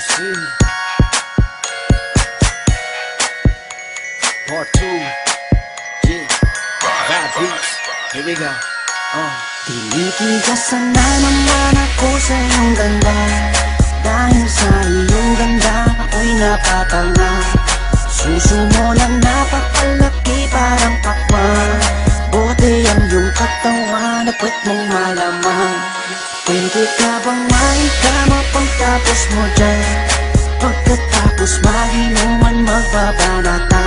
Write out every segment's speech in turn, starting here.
Juicy Part 2 Yeah. Bad beats. Here we go. Uh. Tinitigasan na naman ako sa iyong ganda. Dahil sa iyong ganda ako'y napatanga na napakalaki parang pakwan Buti ang iyong katawan na puwet mong malaman. Pwede ka bang pagtapos mo dyan Pagkatapos maginuman magbabanata.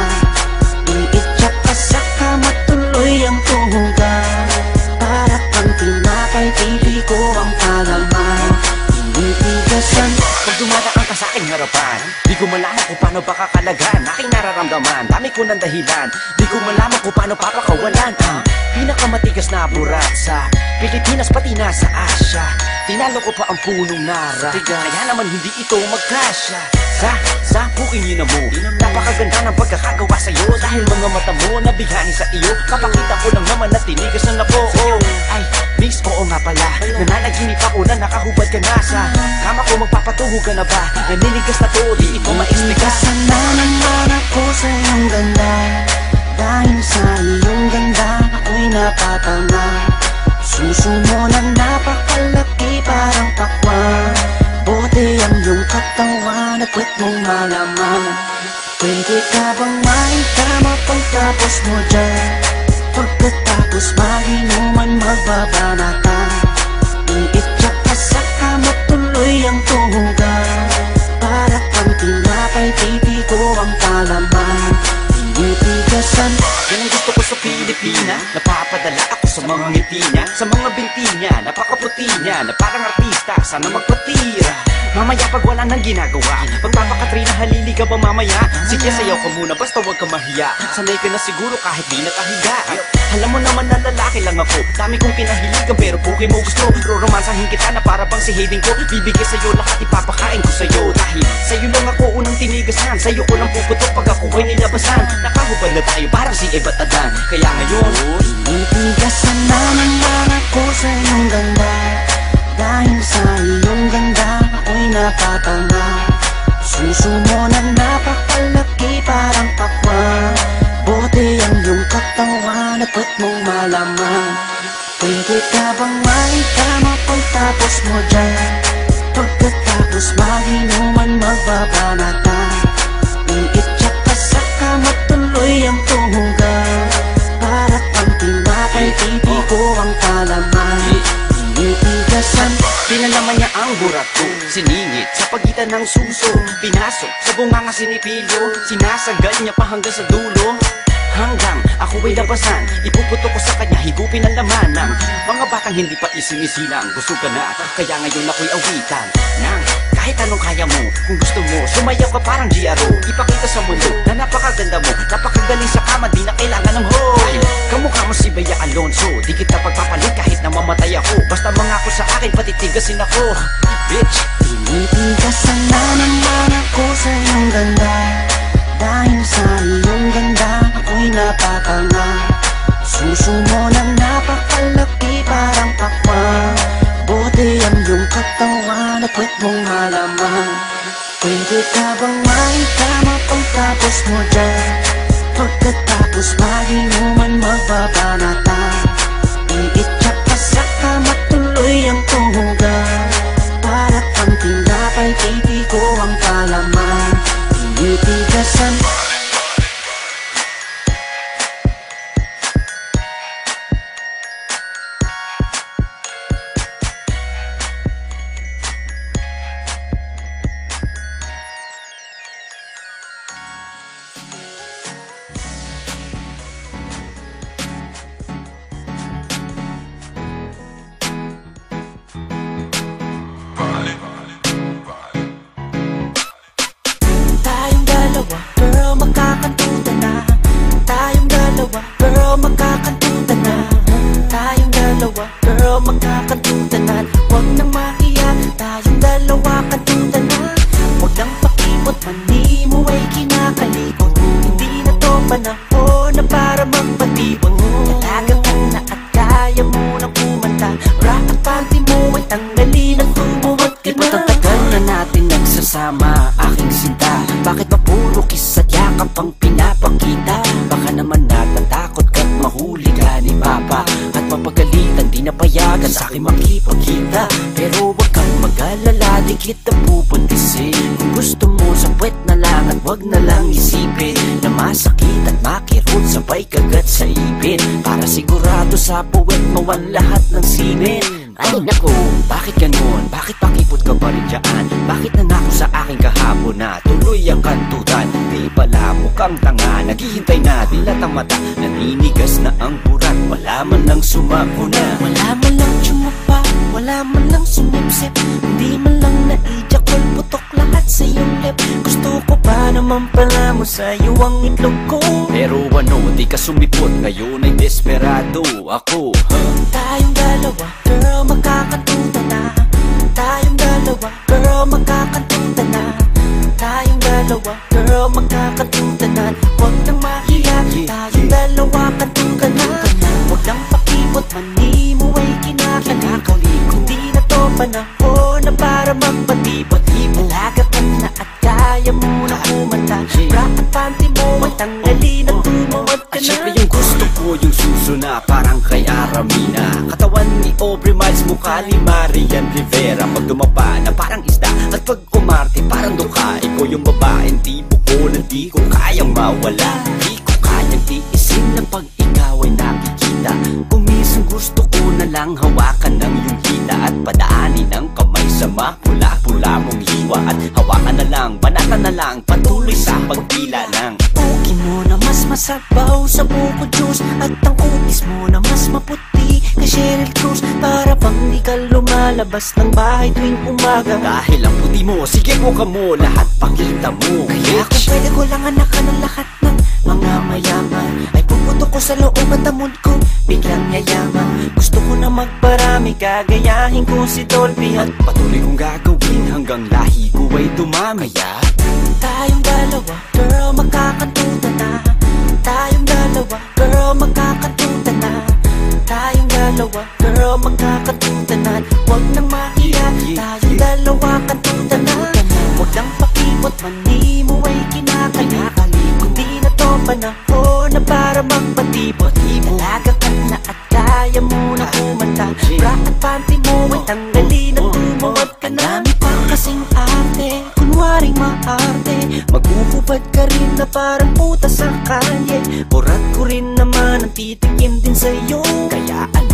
Iitsak ka sa kama tuloy ang tuhugan. Para kang tinapay pipi ko ang palaman Tinitigasan Pag dumadaan ka sa aking harapan Di ko malaman kung paano ba kakalagan Aking nararamdaman, dami ko ng dahilan Di ko malaman kung paano papakawalan. ah, Pinakamatigas na burat sa Pilipinas pati na sa Asya. Tinalo ko pa ang punong nara. Kaya naman hindi ito magkasya. Sa, sa buking yun na mo. Napakaganda ng pagkakagawa sa'yo. Dahil mga mata mo nabigani sa iyo. Kapakita ko lang naman na tinigas na po oh, Ay, miss, oo nga pala. Nananaginip ako na nakahubad ka na sa Kama ko. Magpapatuho ka na ba? Naninigas na to, di ito maexplica Tinitigasan na naman ako sa iyong ganda ako'y napatanga Suso mo na napakalaki parang pakwan Buti ang iyong katawan at puwet mong malaman. Pwede ka bang maitama pagtapos mo dyan? Pagkatapos maginuman magbabanata. Iitsak ka sa kama tuloy ang tuhugan Para kang tinapay pipi ko ang palaman Tinitigasan Yan ang gusto ko sa Pilipina Napapadala ako sa mga ngiti niya Sa mga binti niya Napakaputi niya Na parang artista Sana magpatira Mamaya pag wala nang ginagawa Pagpapakatrina halili ka ba mamaya. Sige sayaw ka muna basta wag ka mahiya. Sanay ka na siguro kahit di nakahiga Alam mo naman na lalaki lang ako. Dami kong pinahiligan pero puki mo gusto. Roromansahin kita na para bang si Hayden ko. Bibigay sa'yo lahat ipapakain ko sa'yo. Dahil sa'yo lang ako unang tinigasan Sa'yo ko lang puputok pag ako ay nilabasan. Nakahubad na tayo parang si Eva at Adan Kaya ngayon Tinitigasan na naman ako sa iyong ganda. Dahil sa iyong ganda ako'y napatanga Suso mo na napakalaki parang pakwan Buti ang iyong katawan at puwet mong malaman. Pwede ka bang maitama pagtapos mo dyan? Pagkatapos maginuman magbabanata. Iitsak ka sa kama tuloy ang tuhugan Para kang tinapay pipi ko ang palaman Tinitigasan Pinalaman niya ang burak Siningit sa pagitan ng suso Pinasok. Sa bunganga sinipilyo Sinasagal niya pa hanggang sa dulo. Hanggang ako ay labasan Ipuputo ko sa kanya higupin ang laman ng Mga batang hindi pa isinisilang Gusto ka na kaya ngayon ako'y awitan Nang kahit anong kaya mo. Kung gusto mo sumayaw ka parang GRO Ipakita sa mundo na napakaganda mo. Napakagaling sa kama di na kailangan ng hoe Kamukha mo si Bea Alonso Di kita pagpapalit kahit na mamatay ako sa akin patitigasin ako. Bitch. Tinitigasan na naman ako sa iyong ganda. Dahil sa iyong ganda ako'y napatanga Suso mo na napakalaki parang pakwan Buti ang iyong katawan at puwet mong malaman Pwede ka bang dalawa. Girl, makakatuta na. Tayong dalawa. Girl, makakatuta na. Tayong dalawa. Girl, makakatuta na. Huwag nang mahiya. Tayong dalawa katuta na. Huwag nang pakipot. Man di mo ay kinakalikot Hindi na to panahon napayagan sa akin makipagkita Pero wag kang mag-alala di kita puputisin Kung gusto mo sa puwet na lang at wag na lang isipin Na masakit at makirot sabay kagat sa ipin. Para sigurado sa puwet mawan lahat ng simen ay nako, bakit ganun? Bakit pakipot ka pa rin dyan? Bakit nangako sa akin kahapon na tuloy ang kantutan? Di pala mukhang tanga, naghihintay na dilat ang mata Naninigas na ang burat, wala man lang sumako na Wala man lang tsumapa, wala man lang sumipsip Hindi man lang naijakol, putok lahat sa iyong lip. Gusto ko pa naman pala mo sa iyo ang itlog ko. Pero ano, di ka sumipot, ngayon ay desperado ako. Huh? Tayong dalawa, girl, magkakantuta na. Tayong dalawa, kaya mo na kumanta. Bra at panty mo ay tanggali na tumawad ka At na. syempre yung gusto ko yung suso na parang kay Aramina. Katawan ni Aubrey Miles mukha ni Marian Rivera. Pag dumapa na parang isda at pag umarte parang duka. Ikaw yung babaeng tipo ko na di ko kayang mawala. Di ko kayang tiisin na pag ikaw ay nakikita. Kumisang gusto ko na lang hawakan ng iyong hita At padaanin ang kamay sa hiwa At hawakan na lang, banatan na lang Patuloy sa pagpila ng Pukin mo na mas masabaw sa buko juice At ang kutis mo na mas maputi kay Cheryl Cruz. Para pang di ka lumalabas ng bahay tuwing umaga. Dahil ang puti mo, sige mo ka mo Lahat pakita mo Kaya kung pwede ko lang anak ka ng lahat ng mga mayaman Ay puputo ko sa loob at mood ko biglang yayaman. Gusto ko na magparami, gagayahin ko si Dolby At Patuloy kong gagawin hanggang lahi ko ay dumami Kaya tayong dalawa, girl, magkakantuta na. Tayong dalawa, girl, magkakantuta na. Tayong dalawa, girl, magkakantuta na. Huwag Kasing arte, kunwaring maarte. Maghuhubad ka rin na parang puta sa kalye Urat ko rin naman ang titikim din sa'yo Kaya ano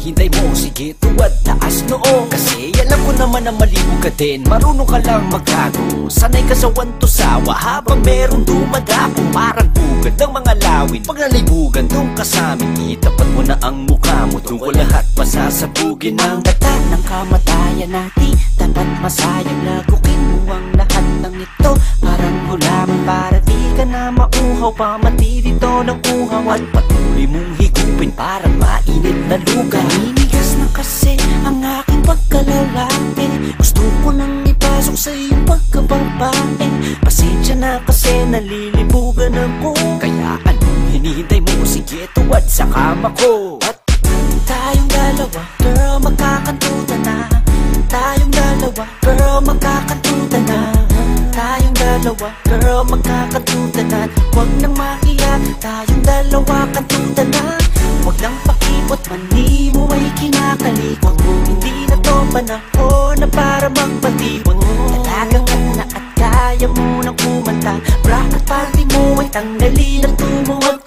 hinihintay mo? Sige tuwad taas noo. Kasi alam ko naman na maligo ka din. Marunong ka lang magkago Sanay ka sa wantusawa Habang meron dumadapo. Parang bugad ng mga lawin. Pag nalibugan doon ka sa amin Itapat mo na ang mukha mo. Doon ko lahat pasasabugin Ang ng data ng kamatayan natin. Dapat masayang lagukin mo ang lahat ng ito. Parang hulaman para di ka na mauhaw. Pamati dito ng uhaw At Patuloy mong higupin Parang mainit na lugar. Naninigas na kasi ang aking pagkalalaki. Gusto ko nang ipasok sa iyong pagkababae. Pasensya na kasi nalilibugan ako. Kaya anong hinihintay mo? Sige tuwad sa kama ko. At Tayong dalawa, girl, magkakantuta na Tayong dalawa, girl, magkakantuta na Tayong dalawa, girl, magkakantuta tayong dalawa, kantuta na Huwag nang pakipot, mani mo ay kinakalikot. Hindi na to panahon na para magpatibot Talaga ka na at kaya mo nang kumanta. Bra at panty mo ay tanggali na tumuwag